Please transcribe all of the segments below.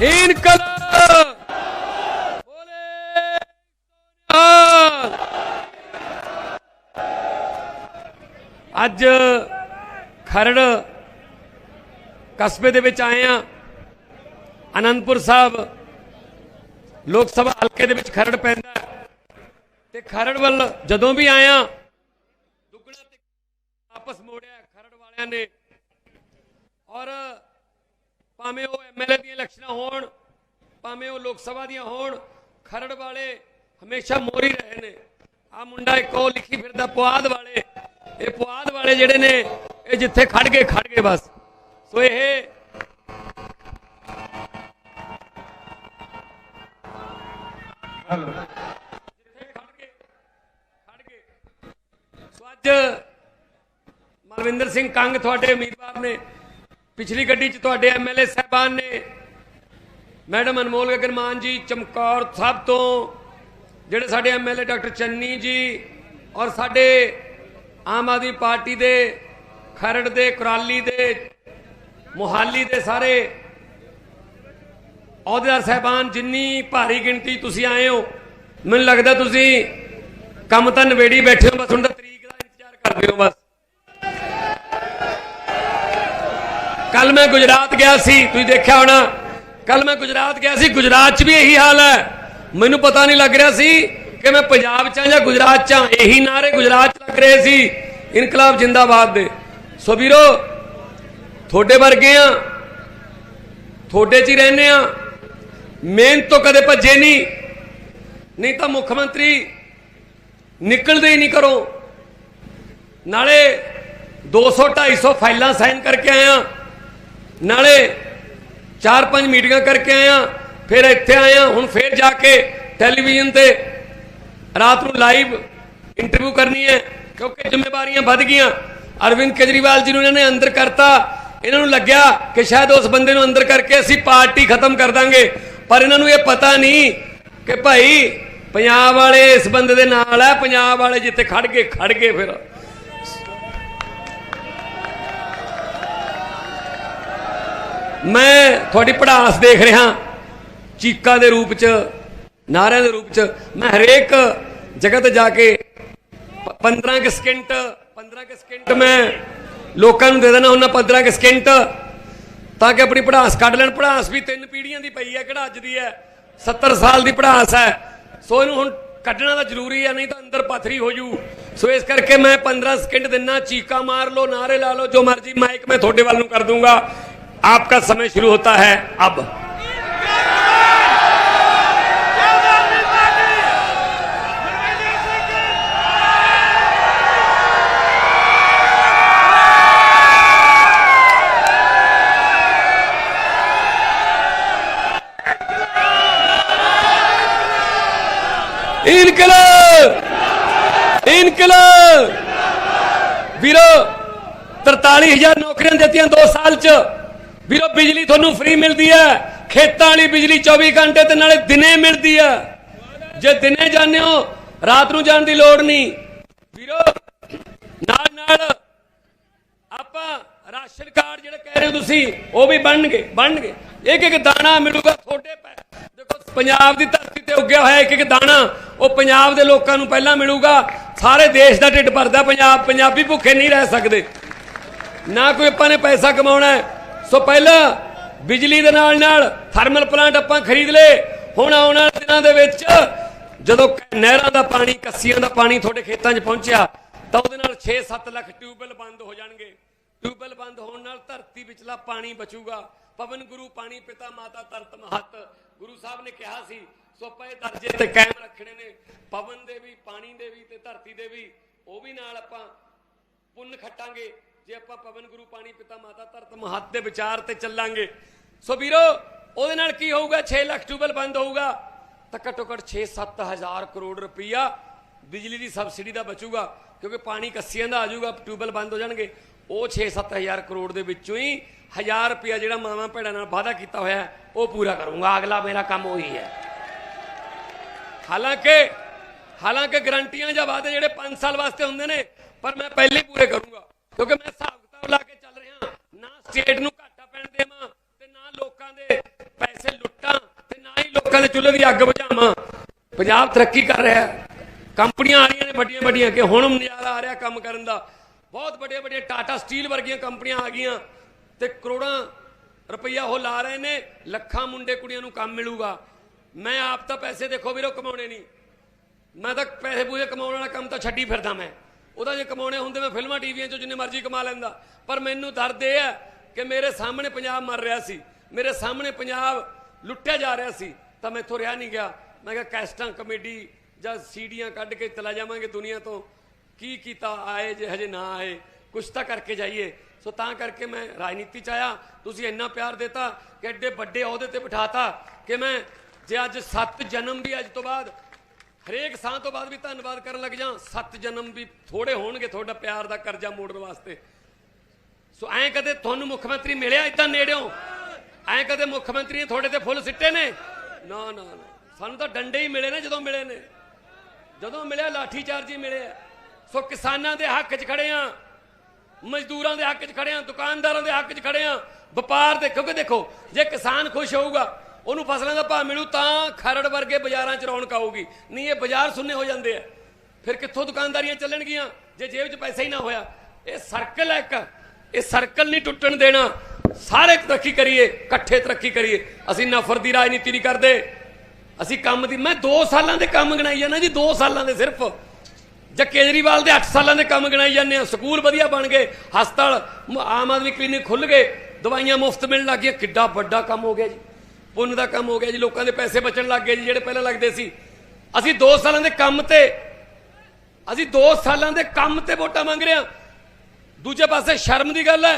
ਇਨਕਲਾਬ। ਅੱਜ ਖਰੜ ਕਸਬੇ ਦੇ ਵਿੱਚ ਆਏ ਆ ਅਨੰਦਪੁਰ ਸਾਹਿਬ ਲੋਕ ਸਭਾ ਹਲਕੇ ਦੇ ਵਿੱਚ ਖਰੜ ਪੈਂਦਾ ਤੇ ਖਰੜ ਵੱਲ ਜਦੋਂ ਵੀ ਆਇਆ ਦੁੱਗਣਾ ਤੇ ਆਪਸ ਮੋੜਿਆ ਖਰੜ ਵਾਲਿਆਂ ਨੇ। ਔਰ ਭਾਵੇਂ ਉਹ ਐਮਐਲਏ ਦੀਆਂ ਇਲੈਕਸ਼ਨਾਂ ਹੋਣ ਭਾਵੇਂ ਉਹ ਲੋਕ ਸਭਾ ਦੀਆਂ ਹੋਣ ਖਰੜ ਵਾਲੇ ਹਮੇਸ਼ਾ ਮੋਰੀ ਰਹੇ ਨੇ। ਆ ਮੁੰਡਾ ਇੱਕ ਉਹ ਲਿਖੀ ਫਿਰਦਾ ਪੁਆਧ ਵਾਲੇ। ਇਹ ਪੁਆਧ ਵਾਲੇ ਜਿਹੜੇ ਨੇ ਇਹ ਜਿੱਥੇ ਖੜ ਗਏ ਖੜ ਗਏ ਬਸ। ਸੋ ਇਹ ਜਿੱਥੇ ਖੜ ਗਏ ਖੜ ਗਏ। ਸੋ ਅੱਜ ਮਲਵਿੰਦਰ ਸਿੰਘ ਕੰਗ ਤੁਹਾਡੇ ਉਮੀਦਵਾਰ ਨੇ। ਪਿਛਲੀ ਗੱਡੀ 'ਚ ਤੁਹਾਡੇ ਐਮਐਲਏ ਸਾਹਿਬਾਨ ਨੇ ਮੈਡਮ ਅਨਮੋਲ ਗਗਨ ਮਾਨ ਜੀ, ਚਮਕੌਰ ਸਾਹਿਬ ਤੋਂ, ਜਿਹੜੇ ਸਾਡੇ ਐਮਐਲਏ ਡਾਕਟਰ ਚੰਨੀ ਜੀ ਔਰ ਸਾਡੇ ਆਮ ਆਦਮੀ ਪਾਰਟੀ ਦੇ ਖਰੜ ਦੇ, ਕੁਰਾਲੀ ਦੇ, ਮੁਹਾਲੀ ਦੇ ਸਾਰੇ ਅਹੁਦੇਦਾਰ ਸਾਹਿਬਾਨ, ਜਿੰਨੀ ਭਾਰੀ ਗਿਣਤੀ ਤੁਸੀਂ ਆਏ ਹੋ, ਮੈਨੂੰ ਲੱਗਦਾ ਤੁਸੀਂ ਕੰਮ ਤਾਂ ਨਵੇੜੀ ਬੈਠੇ ਹੋ, ਬਸ ਹੁਣ ਤਾਂ ਤਰੀਕ ਦਾ ਇੰਤਜ਼ਾਰ ਕਰਦੇ ਹੋ ਬਸ। ਕੱਲ ਮੈਂ ਗੁਜਰਾਤ ਗਿਆ ਸੀ, ਤੁਸੀਂ ਦੇਖਿਆ ਹੋਣਾ। ਕੱਲ ਮੈਂ ਗੁਜਰਾਤ ਗਿਆ ਸੀ, ਗੁਜਰਾਤ 'ਚ ਵੀ ਇਹੀ ਹਾਲ ਹੈ। ਮੈਨੂੰ ਪਤਾ ਨਹੀਂ ਲੱਗ ਰਿਹਾ ਸੀ ਕਿ ਮੈਂ ਪੰਜਾਬ 'ਚ ਹਾਂ ਜਾਂ ਗੁਜਰਾਤ 'ਚ ਹਾਂ। ਇਹੀ ਨਾਰੇ ਗੁਜਰਾਤ 'ਚ ਲੱਗ ਰਹੇ ਸੀ, ਇਨਕਲਾਬ ਜਿੰਦਾਬਾਦ ਦੇ। ਸੋ ਵੀਰੋ, ਤੁਹਾਡੇ ਵਰਗੇ ਆ, ਤੁਹਾਡੇ 'ਚ ਹੀ ਰਹਿੰਦੇ ਆ। ਮਿਹਨਤ ਤੋਂ ਕਦੇ ਭੱਜੇ ਨਹੀਂ। ਨਹੀਂ ਤਾਂ ਮੁੱਖ ਮੰਤਰੀ ਨਿਕਲਦੇ ਹੀ ਨਹੀਂ ਕਰੋ ਨਾਲੇ 200 250 ਫਾਈਲਾਂ ਸਾਈਨ ਕਰਕੇ ਆਇਆ ਨਾਲੇ 4-5 ਮੀਟਿੰਗਾਂ ਕਰਕੇ ਆਇਆ, ਫਿਰ ਇੱਥੇ ਆਇਆ, ਹੁਣ ਫਿਰ ਜਾ ਕੇ ਟੈਲੀਵਿਜ਼ਨ ਤੇ ਰਾਤ ਨੂੰ ਲਾਈਵ ਇੰਟਰਵਿਊ ਕਰਨੀ ਹੈ, ਕਿਉਂਕਿ ਜ਼ਿੰਮੇਵਾਰੀਆਂ ਵੱਧ ਗਈਆਂ। ਅਰਵਿੰਦ ਕੇਜਰੀਵਾਲ ਜੀ ਨੂੰ ਇਹਨਾਂ ਨੇ ਅੰਦਰ ਕਰਤਾ, ਇਹਨਾਂ ਨੂੰ ਲੱਗਿਆ ਕਿ ਸ਼ਾਇਦ ਉਸ ਬੰਦੇ ਨੂੰ ਅੰਦਰ ਕਰਕੇ ਅਸੀਂ ਪਾਰਟੀ ਖਤਮ ਕਰ ਦਾਂਗੇ, ਪਰ ਇਹਨਾਂ ਨੂੰ ਇਹ ਪਤਾ ਨਹੀਂ ਕਿ ਭਾਈ ਪੰਜਾਬ ਵਾਲੇ ਇਸ ਬੰਦੇ ਦੇ ਨਾਲ ਹੈ ਪੰਜਾਬ ਵਾਲੇ ਜਿੱਥੇ ਖੜ ਗਏ ਖੜ ਗਏ ਫਿਰ। ਮੈਂ ਤੁਹਾਡੀ ਪੜਾਸ ਦੇਖ ਰਿਹਾ। ਚੀਕਾਂ ਦੇ ਰੂਪ ਚ, ਨਾਰਿਆਂ ਦੇ ਰੂਪ ਚ, ਮੈਂ ਹਰੇਕ ਜਗ੍ਹਾ ਤੇ ਜਾ ਕੇ 15 ਕਿ ਸਕਿੰਟ 15 ਕਿ ਸਕਿੰਟ ਮੈਂ ਲੋਕਾਂ ਨੂੰ ਦੇ ਦੇਣਾ ਹੁੰਦਾ 15 ਕਿ ਸਕਿੰਟ, ਤਾਂ ਕਿ ਆਪਣੀ ਪੜਾਸ ਕੱਢ ਲੈਣ। ਪੜਾਸ ਵੀ ਤਿੰਨ ਪੀੜ੍ਹੀਆਂ ਦੀ ਪਈ ਹੈ, ਕਿਹੜਾ ਅੱਜ ਦੀ ਹੈ? 70 ਸਾਲ ਦੀ ਪੜਾਸ ਹੈ। ਸੋ ਇਹਨੂੰ ਹੁਣ ਕੱਢਣਾ ਤਾਂ ਜ਼ਰੂਰੀ ਹੈ, ਨਹੀਂ ਤਾਂ ਅੰਦਰ ਪਥਰੀ ਹੋ ਜੂ। ਸੋ ਇਸ ਕਰਕੇ ਮੈਂ 15 ਸਕਿੰਟ ਦਿਨਾ, ਚੀਕਾ ਮਾਰ ਲਓ, ਨਾਰੇ ਲਾ ਲਓ, ਜੋ ਮਰਜ਼ੀ ਮਾਈਕ ਮੈਂ ਤੁਹਾਡੇ ਵੱਲ ਨੂੰ ਕਰ ਦੂੰਗਾ। आपका समय शुरू होता है अब। इनकल इनकल वीरो तरताली हज़ार नौकरियाँ देती हैं दो साल च। ਵੀਰੋ, ਬਿਜਲੀ ਤੁਹਾਨੂੰ ਫ੍ਰੀ ਮਿਲਦੀ ਹੈ। ਖੇਤਾਂ ਵਾਲੀ ਬਿਜਲੀ 24 ਘੰਟੇ ਤੇ ਨਾਲੇ ਦਿਨੇ ਮਿਲਦੀ ਹੈ। ਜੇ ਦਿਨੇ ਜਾਂਦੇ ਹੋ, ਰਾਤ ਨੂੰ ਜਾਣ ਦੀ ਲੋੜ ਨਹੀਂ। ਵੀਰੋ, ਨਾਲ ਨਾਲ ਆਪਾਂ ਰਾਸ਼ਨ ਕਾਰਡ ਜਿਹੜੇ ਕਹਿ ਰਹੇ ਹੋ ਤੁਸੀਂ, ਉਹ ਵੀ ਬਣਨਗੇ ਬਣਨਗੇ। ਇੱਕ ਇੱਕ ਦਾਣਾ ਮਿਲੂਗਾ ਤੁਹਾਡੇ ਪੈ ਦੇਖੋ, ਪੰਜਾਬ ਦੀ ਧਰਤੀ ਤੇ ਉੱਗਿਆ ਹੋਇਆ ਇੱਕ ਇੱਕ ਦਾਣਾ, ਉਹ ਪੰਜਾਬ ਦੇ ਲੋਕਾਂ ਨੂੰ ਪਹਿਲਾਂ ਮਿਲੂਗਾ। ਸਾਰੇ ਦੇਸ਼ ਦਾ ਢਿੱਡ ਭਰਦਾ, ਪੰਜਾਬ ਪੰਜਾਬੀ ਭੁੱਖੇ ਨਹੀਂ ਰਹਿ ਸਕਦੇ। ਨਾ ਕੋਈ ਆਪਾਂ ਨੇ ਪੈਸਾ ਕਮਾਉਣਾ ਹੈ ਸੋ ਪਹਿਲਾਂ ਬਿਜਲੀ ਦੇ ਨਾਲ ਨਾਲ ਥਰਮਲ ਪਲਾਂਟ ਆਪਾਂ ਖਰੀਦ ਲਏ। ਹੁਣ ਆਉਣ ਵਾਲੇ ਦਿਨਾਂ ਦੇ ਵਿੱਚ ਜਦੋਂ ਨਹਿਰਾਂ ਦਾ ਪਾਣੀ, ਕੱਸੀਆਂ ਦਾ ਪਾਣੀ ਤੁਹਾਡੇ ਖੇਤਾਂ 'ਚ ਪਹੁੰਚਿਆ, ਤਾਂ ਉਹਦੇ ਨਾਲ 6-7 ਲੱਖ ਟਿਊਬਵੈੱਲ ਬੰਦ ਹੋ ਜਾਣਗੇ। ਟਿਊਬਵੈਲ ਬੰਦ ਹੋਣ ਨਾਲ ਧਰਤੀ ਵਿਚਲਾ ਪਾਣੀ ਬਚੂਗਾ। ਪਵਨ ਗੁਰੂ, ਪਾਣੀ ਪਿਤਾ ਮਾਤਾ ਤਰਤ ਮਹਤ। ਗੁਰੂ ਸਾਹਿਬ ਨੇ ਕਿਹਾ ਸੀ ਸੋ ਪਏ ਦਰਜੇ ਤੇ ਕਾਇਮ ਰੱਖਣੇ ਨੇ। ਪਵਨ ਦੇ ਵੀ, ਪਾਣੀ ਦੇ ਵੀ ਤੇ ਧਰਤੀ ਦੇ ਵੀ, ਉਹ ਵੀ ਨਾਲ ਆਪਾਂ ਪੁੰਨ ਖੱਟਾਂਗੇ। ਜੇ ਆਪਾਂ ਪਵਨ ਗੁਰੂ ਪਾਣੀ ਪਿਤਾ ਮਾਤਾ ਧਰਤ ਮਹੱਤ ਦੇ ਵਿਚਾਰ ਤੇ ਚੱਲਾਂਗੇ, ਸੋ ਵੀਰੋ, ਉਹਦੇ ਨਾਲ ਕੀ ਹੋਊਗਾ? 6 ਲੱਖ ਟਿਊਬਲ ਬੰਦ ਹੋਊਗਾ, ਤਾਂ ਘੱਟੋ ਘੱਟ 6-7 ਹਜ਼ਾਰ ਕਰੋੜ ਰੁਪਈਆ ਬਿਜਲੀ ਦੀ ਸਬਸਿਡੀ ਦਾ ਬਚੂਗਾ, ਕਿਉਂਕਿ ਪਾਣੀ ਕੱਸੀਆਂ ਦਾ ਆਜੂਗਾ ਜਾਊਗਾ ਬੰਦ ਹੋ ਜਾਣਗੇ। ਉਹ 6-7 ਹਜ਼ਾਰ ਕਰੋੜ ਦੇ ਵਿੱਚੋਂ ਹੀ ਹਜ਼ਾਰ ਰੁਪਈਆ ਜਿਹੜਾ ਮਾਵਾਂ ਭੈਣਾਂ ਨਾਲ ਵਾਅਦਾ ਕੀਤਾ ਹੋਇਆ, ਉਹ ਪੂਰਾ ਕਰੂੰਗਾ। ਅਗਲਾ ਮੇਰਾ ਕੰਮ ਉਹੀ ਹੈ। ਹਾਲਾਂਕਿ ਹਾਲਾਂਕਿ ਗਰੰਟੀਆਂ ਜਾਂ ਵਾਅਦੇ ਜਿਹੜੇ 5 ਸਾਲ ਵਾਸਤੇ ਹੁੰਦੇ ਨੇ, ਪਰ ਮੈਂ ਪਹਿਲੇ ਪੂਰੇ ਕਰੂੰਗਾ। ਕਿਉਂਕਿ ਮੈਂ ਹਿਸਾਬ ਕਿਤਾਬ ਲਾ ਕੇ ਚੱਲ ਰਿਹਾ ਨਾ ਸਟੇਟ ਨੂੰ ਘਾਟਾ ਪੈਣ ਦੇਵਾਂ ਤੇ ਨਾ ਲੋਕਾਂ ਦੇ ਪੈਸੇ ਲੁੱਟਾਂ ਤੇ ਨਾ ਹੀ ਲੋਕਾਂ ਦੇ ਚੁੱਲ੍ਹੇ ਦੀ ਅੱਗ ਬੁਝਾਵਾਂ। ਪੰਜਾਬ ਤਰੱਕੀ ਕਰ ਰਿਹਾ ਕੰਪਨੀਆਂ ਆ ਰਹੀਆਂ ਨੇ ਵੱਡੀਆਂ ਵੱਡੀਆਂ ਕਿ ਹੁਣ ਨਜ਼ਾਰਾ ਆ ਰਿਹਾ ਕੰਮ ਕਰਨ ਦਾ। ਬਹੁਤ ਵੱਡੇ ਵੱਡੇ ਟਾਟਾ ਸਟੀਲ ਵਰਗੀਆਂ ਕੰਪਨੀਆਂ ਆ ਗਈਆਂ ਤੇ ਕਰੋੜਾਂ ਰੁਪਈਆ ਉਹ ਲਾ ਰਹੇ ਨੇ, ਲੱਖਾਂ ਮੁੰਡੇ ਕੁੜੀਆਂ ਨੂੰ ਕੰਮ ਮਿਲੂਗਾ। ਮੈਂ ਆਪ ਤਾਂ ਪੈਸੇ ਦੇਖੋ ਵੀਰੋ ਕਮਾਉਣੇ ਨਹੀਂ। ਮੈਂ ਤਾਂ ਪੈਸੇ ਪੂਸੇ ਕਮਾਉਣ ਵਾਲਾ ਕੰਮ ਤਾਂ ਛੱਡੀ ਫਿਰਦਾ ਮੈਂ। ਉਹਦਾ ਜੇ ਕਮਾਉਣੇ ਹੁੰਦੇ ਮੈਂ ਫਿਲਮਾਂ ਟੀਵੀਆਂ 'ਚੋਂ ਜਿੰਨੇ ਮਰਜ਼ੀ ਕਮਾ ਲੈਂਦਾ। ਪਰ ਮੈਨੂੰ ਦਰਦ ਇਹ ਹੈ ਕਿ ਮੇਰੇ ਸਾਹਮਣੇ ਪੰਜਾਬ ਮਰ ਰਿਹਾ ਸੀ। ਮੇਰੇ ਸਾਹਮਣੇ ਪੰਜਾਬ ਲੁੱਟਿਆ ਜਾ ਰਿਹਾ ਸੀ। ਤਾਂ ਮੈਂ ਇੱਥੋਂ ਰਿਹਾ ਨਹੀਂ ਗਿਆ। ਮੈਂ ਕਿਹਾ ਕੈਸਟਾਂ, ਕਮੇਡੀ ਜਾਂ ਸੀਡੀਆਂ ਕੱਢ ਕੇ ਚਲਾ ਜਾਵਾਂਗੇ ਦੁਨੀਆ ਤੋਂ। ਕੀ ਕੀਤਾ? ਆਏ ਜੇ ਹਜੇ ਨਾ ਆਏ। ਕੁਛ ਤਾਂ ਕਰਕੇ ਜਾਈਏ। ਸੋ ਤਾਂ ਕਰਕੇ ਮੈਂ ਰਾਜਨੀਤੀ ਚ ਆਇਆ। ਤੁਸੀਂ ਇੰਨਾ ਪਿਆਰ ਦਿੱਤਾ ਕਿ ਐਡੇ ਵੱਡੇ ਅਹੁਦੇ ਤੇ ਬਿਠਾਤਾ ਕਿ ਮੈਂ ਜੇ ਅੱਜ 7 ਜਨਮ ਵੀ ਅੱਜ ਤੋਂ ਬਾਅਦ ਹਰੇਕ ਸਾਹ ਤੋਂ ਬਾਅਦ ਵੀ ਧੰਨਵਾਦ ਕਰਨ ਲੱਗ ਜਾਂ, ਸੱਤ ਜਨਮ ਵੀ ਥੋੜੇ ਹੋਣਗੇ ਤੁਹਾਡਾ ਪਿਆਰ ਦਾ ਕਰਜ਼ਾ ਮੋੜਨ ਵਾਸਤੇ। ਸੋ ਐਂ ਕਦੇ ਤੁਹਾਨੂੰ ਮੁੱਖ ਮੰਤਰੀ ਮਿਲਿਆ ਇਦਾਂ ਨੇੜਿਓਂ? ਐਂ ਕਦੇ ਮੁੱਖ ਮੰਤਰੀ ਨੇ ਤੁਹਾਡੇ ਤੇ ਫੁੱਲ ਸਿੱਟੇ ਨੇ? ਨਾ ਨਾ ਨਾ। ਸਾਨੂੰ ਤਾਂ ਡੰਡੇ ਹੀ ਮਿਲੇ ਨੇ ਜਦੋਂ ਮਿਲੇ ਨੇ। ਜਦੋਂ ਮਿਲਿਆ, ਲਾਠੀ ਚਾਰਜ ਹੀ ਮਿਲਿਆ ਸੋ ਕਿਸਾਨਾਂ ਦੇ ਹੱਕ 'ਚ ਖੜੇ ਆ, ਮਜ਼ਦੂਰਾਂ ਦੇ ਹੱਕ 'ਚ ਖੜੇ ਆ, ਦੁਕਾਨਦਾਰਾਂ ਦੇ ਹੱਕ 'ਚ ਖੜੇ ਆ, ਵਪਾਰ ਦੇ ਕਿਉਂਕਿ ਦੇਖੋ, ਜੇ ਕਿਸਾਨ ਖੁਸ਼ ਹੋਊਗਾ ਉਹਨੂੰ ਫਸਲਾਂ ਦਾ ਭਾਅ ਮਿਲੂ ਤਾਂ ਖਰੜ ਵਰਗੇ ਬਾਜ਼ਾਰਾਂ 'ਚ ਰੌਣਕ ਆਊਗੀ। ਨਹੀਂ, ਇਹ ਬਾਜ਼ਾਰ ਸੁੰਨੇ ਹੋ ਜਾਂਦੇ ਆ। ਫਿਰ ਕਿੱਥੋਂ ਦੁਕਾਨਦਾਰੀਆਂ ਚੱਲਣਗੀਆਂ? ਜੇ ਜੇਬ 'ਚ ਪੈਸਾ ਹੀ ਨਾ ਹੋਇਆ। ਇਹ ਸਰਕਲ ਹੈ ਇੱਕ। ਇਹ ਸਰਕਲ ਨਹੀਂ ਟੁੱਟਣ ਦੇਣਾ। ਸਾਰੇ ਤਰੱਕੀ ਕਰੀਏ, ਇਕੱਠੇ ਤਰੱਕੀ ਕਰੀਏ। ਅਸੀਂ ਨਫ਼ਰਤ ਦੀ ਰਾਜਨੀਤੀ ਨਹੀਂ ਕਰਦੇ। ਅਸੀਂ ਕੰਮ ਦੀ ਮੈਂ 2 ਸਾਲਾਂ ਦੇ ਕੰਮ ਗਣਾਈ ਜਾਂਦਾ ਜੀ 2 ਸਾਲਾਂ ਦੇ ਸਿਰਫ। ਜਾਂ ਕੇਜਰੀਵਾਲ ਦੇ 8 ਸਾਲਾਂ ਦੇ ਕੰਮ ਗਣਾਈ ਜਾਂਦੇ ਆ। ਸਕੂਲ ਵਧੀਆ ਬਣ ਗਏ, ਹਸਪਤਾਲ ਆਮ ਆਦਮੀ ਕਲੀਨਿਕ ਖੁੱਲ ਗਏ। ਦਵਾਈਆਂ ਮੁਫਤ ਮਿਲਣ ਲੱਗ ਗਈਆਂ। ਕਿੱਡਾ ਵੱਡਾ ਕੰਮ ਹੋ ਗਿਆ ਜੀ। ਪੁੰਨ ਦਾ ਕੰਮ ਹੋ ਗਿਆ ਜੀ, ਲੋਕਾਂ ਦੇ ਪੈਸੇ ਬਚਣ ਲੱਗ ਗਏ ਜੀ, ਜਿਹੜੇ ਪਹਿਲਾਂ ਲੱਗਦੇ ਸੀ। ਅਸੀਂ 2 ਸਾਲਾਂ ਦੇ ਕੰਮ ਤੇ, ਅਸੀਂ 2 ਸਾਲਾਂ ਦੇ ਕੰਮ ਤੇ ਵੋਟਾਂ ਮੰਗ ਰਹੇ ਹਾਂ। ਦੂਜੇ ਪਾਸੇ ਸ਼ਰਮ ਦੀ ਗੱਲ ਹੈ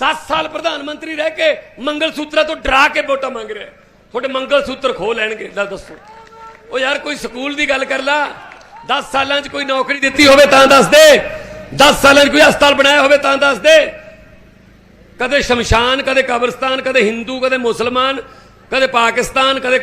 10 ਸਾਲ ਪ੍ਰਧਾਨ ਮੰਤਰੀ ਰਹਿ ਕੇ ਮੰਗਲ ਸੂਤਰਾਂ ਤੋਂ ਡਰਾ ਕੇ ਵੋਟਾਂ ਮੰਗ ਰਿਹਾ। ਤੁਹਾਡੇ ਮੰਗਲ ਸੂਤਰ ਖੋ ਲੈਣਗੇ ਲੈ ਦੱਸੋ। ਉਹ ਯਾਰ ਕੋਈ ਸਕੂਲ ਦੀ ਗੱਲ ਕਰ ਲਾ। 10 ਸਾਲਾਂ 'ਚ ਕੋਈ ਨੌਕਰੀ ਦਿੱਤੀ ਹੋਵੇ ਤਾਂ ਦੱਸ ਦੇ। 10 ਸਾਲਾਂ 'ਚ ਕੋਈ ਹਸਪਤਾਲ ਬਣਾਇਆ ਹੋਵੇ ਤਾਂ ਦੱਸ ਦੇ। ਕਦੇ ਸ਼ਮਸ਼ਾਨ, ਕਦੇ ਕਬਰਸਤਾਨ, ਕਦੇ ਹਿੰਦੂ, ਕਦੇ ਮੁਸਲਮਾਨ ਕਦੇ ਪਾਕਿਸਤਾਨ ਕਦੇ